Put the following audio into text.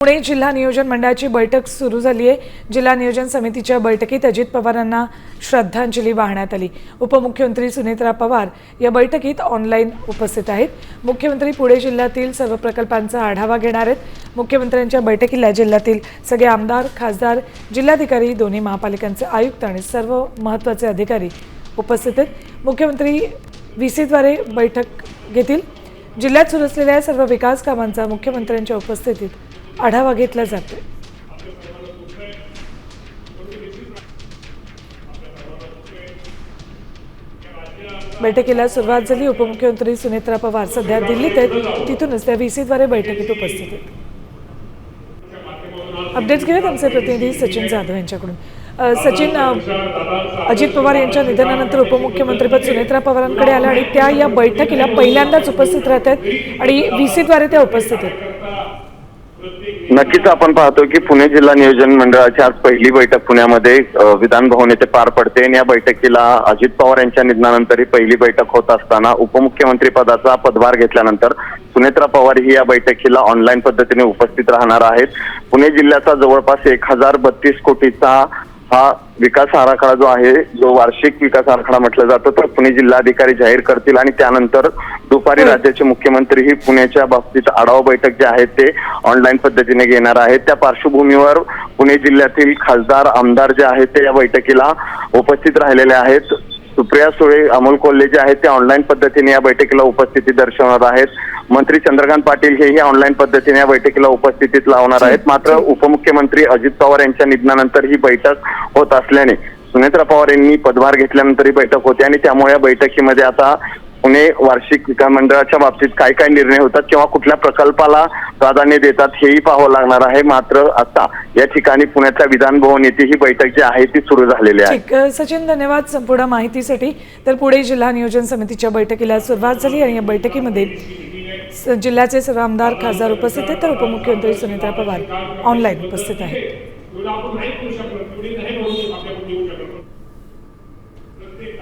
पुणे जिल्हा नियोजन मंडळाची बैठक सुरू झाली आहे. जिल्हा नियोजन समितीच्या बैठकीत अजित पवारांना श्रद्धांजली वाहण्यात आली. उपमुख्यमंत्री सुनेत्रा पवार या बैठकीत ऑनलाईन उपस्थित आहेत. मुख्यमंत्री पुणे जिल्ह्यातील सर्व प्रकल्पांचा आढावा घेणार आहेत. मुख्यमंत्र्यांच्या बैठकीला जिल्ह्यातील सगळे आमदार खासदार जिल्हाधिकारी दोन्ही महापालिकांचे आयुक्त आणि सर्व महत्त्वाचे अधिकारी उपस्थित आहेत. मुख्यमंत्री व्ही सीद्वारे बैठक घेतील. जिल्ह्यात सुरू असलेल्या सर्व विकास कामांचा मुख्यमंत्र्यांच्या उपस्थितीत आढावा घेतला जातो बैठकीला सुरुवात झाली. उपमुख्यमंत्री सुनेत्रा पवार सध्या दिल्लीत आहेत. तिथूनच त्या व्हीसीद्वारे बैठकीत उपस्थित आहेत. अपडेट्स घेऊयात आमचे प्रतिनिधी सचिन जाधव यांच्याकडून. सचिन अजित पवार यांच्या निधनानंतर उपमुख्यमंत्रीपद सुनेत्रा पवारांकडे आलं आणि त्या या बैठकीला पहिल्यांदाच उपस्थित राहत आहेत आणि व्हीसीद्वारे त्या उपस्थित आहेत. नक्कीच आपण पाहतो की पुणे जिल्हा नियोजन मंडळाची आज पहिली बैठक पुण्यामध्ये विधान भवन येथे पार पडते. आणि या बैठकीला अजित पवार यांच्या निधनानंतर ही पहिली बैठक होत असताना उपमुख्यमंत्री पदाचा पदभार घेतल्यानंतर सुनेत्रा पवार ही या बैठकीला ऑनलाईन पद्धतीने उपस्थित राहणार आहेत. पुणे जिल्ह्याचा जवळपास एक हजार बत्तीस कोटीचा हा विकास आराखडा जो आहे जो वार्षिक विकास आराखडा म्हटलं जातो तो पुणे जिल्हाधिकारी जाहीर करतील आणि त्यानंतर दुपारी. राज्याचे मुख्यमंत्री ही पुण्याच्या बाबतीत आढावा बैठक जे आहे ते ऑनलाईन पद्धतीने घेणार आहेत त्या पार्श्वभूमीवर पुणे जिल्ह्यातील खासदार आमदार जे आहेत ते या बैठकीला उपस्थित राहिलेले आहेत. सुप्रिया सुळे अमोल कोल्हे जे आहेत ते ऑनलाईन पद्धतीने या बैठकीला उपस्थिती दर्शवणार आहेत. मंत्री चंद्रकांत पाटील हेही ऑनलाईन पद्धतीने या बैठकीला उपस्थितीत लावणार आहेत. मात्र उपमुख्यमंत्री अजित पवार यांच्या निधनानंतर ही बैठक होत असल्याने सुनेत्रा पवार यांनी पदभार घेतल्यानंतर ही बैठक होते आणि त्यामुळे या बैठकीमध्ये आता पुणे वार्षिक विकास मंडळाच्या बाबतीत काय काय निर्णय होतात किंवा कुठल्या प्रकल्पाला प्राधान्य देतात हेही पाहावं लागणार आहे. मात्र आता या ठिकाणी पुण्याच्या विधान भवन येथे ही बैठक जी आहे ती सुरू झालेली आहे. सचिन धन्यवाद संपूर्ण माहितीसाठी. तर पुणे जिल्हा नियोजन समितीच्या बैठकीला सुरुवात झाली आणि या बैठकीमध्ये जिल्ह्याचे सर्व आमदार खासदार उपस्थित आहेत. तर उपमुख्यमंत्री सुनीता पवार ऑनलाईन उपस्थित आहेत.